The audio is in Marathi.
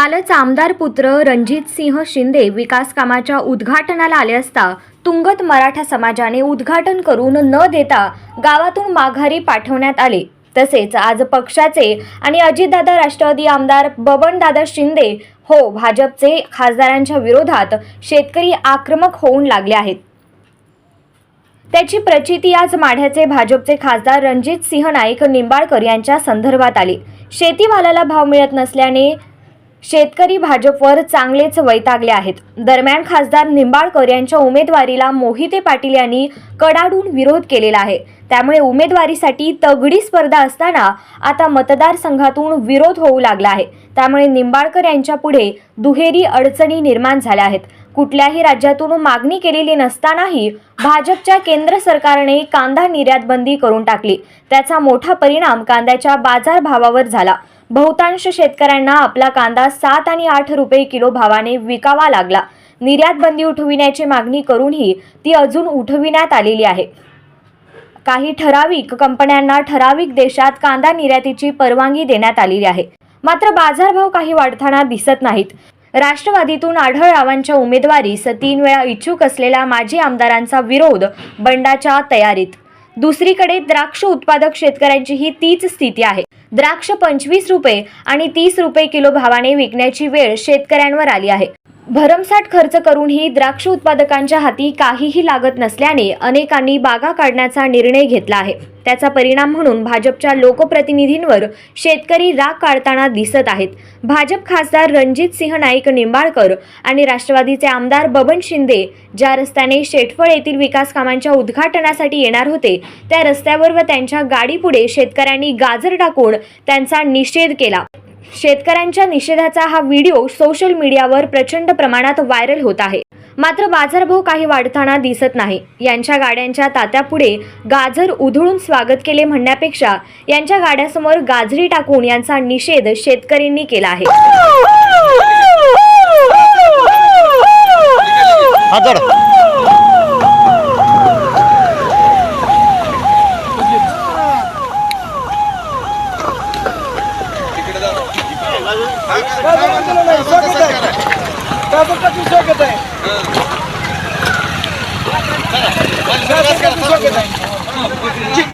कालच आमदार पुत्र रणजित सिंह शिंदे विकास कामाच्या उद्घाटनाला आले असता तुंगत मराठा समाजाने उद्घाटन करून न देता गावातून माघारी पाठवण्यात आले. तसेच आज पक्षाचे आणि अजितदादा राष्ट्रवादी आमदार बबनदादा शिंदे हो भाजपचे खासदारांच्या विरोधात शेतकरी आक्रमक होऊन लागले आहेत. त्याची प्रचिती आज माढ्याचे भाजपचे खासदार रणजित सिंह नाईक निंबाळकर यांच्या संदर्भात आली. शेतीमालाला भाव मिळत नसल्याने शेतकरी भाजपवर चांगलेच वैतागले आहेत. दरम्यान खासदार निंबाळकर यांच्या उमेदवारीला मोहिते पाटील यांनी कडाडून विरोध केलेला आहे. त्यामुळे उमेदवारीसाठी तगडी स्पर्धा असताना आता मतदारसंघातून विरोध होऊ लागला आहे. त्यामुळे निंबाळकर यांच्या पुढे दुहेरी अडचणी निर्माण झाल्या आहेत. कुठल्याही राज्यातून मागणी केलेली नसतानाही भाजपच्या केंद्र सरकारने कांदा निर्यात बंदी करून टाकली. त्याचा मोठा परिणाम कांद्याच्या बाजारभावावर झाला. बहुतांश शेतकऱ्यांना आपला कांदा सात आणि आठ रुपये किलो भावाने विकावा लागला. निर्यात बंदी उठविण्याची मागणी करूनही ती अजून उठविण्यात आलेली आहे. काही ठराविक कंपन्यांना ठराविक देशात कांदा निर्यातीची परवानगी देण्यात आलेली आहे. मात्र बाजारभाव काही वाढताना दिसत नाहीत. राष्ट्रवादीतून आढळरावांच्या उमेदवारीस तीन वेळा इच्छुक असलेल्या माजी आमदारांचा विरोध बंडाच्या तयारीत. दुसरीकडे द्राक्ष उत्पादक शेतकऱ्यांचीही तीच स्थिती आहे. द्राक्ष पंचवीस रुपये आणि तीस रुपये किलो भावाने विकण्याची वेळ शेतकऱ्यांवर आली आहे. भरमसाठ खर्च करूनही द्राक्ष उत्पादकांच्या हाती काहीही लागत नसल्याने अनेकांनी बागा काढण्याचा निर्णय घेतला आहे. त्याचा परिणाम म्हणून भाजपच्या लोकप्रतिनिधींवर शेतकरी राग काढताना दिसत आहेत. भाजप खासदार रणजित सिंह नाईक निंबाळकर आणि राष्ट्रवादीचे आमदार बबन शिंदे ज्या रस्त्याने शेटफळ येथील विकास कामांच्या उद्घाटनासाठी येणार होते त्या रस्त्यावर व त्यांच्या गाडीपुढे शेतकऱ्यांनी गाजर टाकून त्यांचा निषेध केला. शेतकऱ्यांच्या निषेधाचा हा व्हिडिओ सोशल मीडियावर प्रचंड प्रमाणात व्हायरल होत आहे. मात्र बाजारभाव काही वाढताना दिसत नाही. यांच्या गाड्यांच्या तात्यापुढे गाजर उधळून स्वागत केले म्हणण्यापेक्षा यांच्या गाड्यासमोर गाजरी टाकून यांचा निषेध शेतकऱ्यांनी केला आहे. हात स्वागत आहे स्वागत आहे.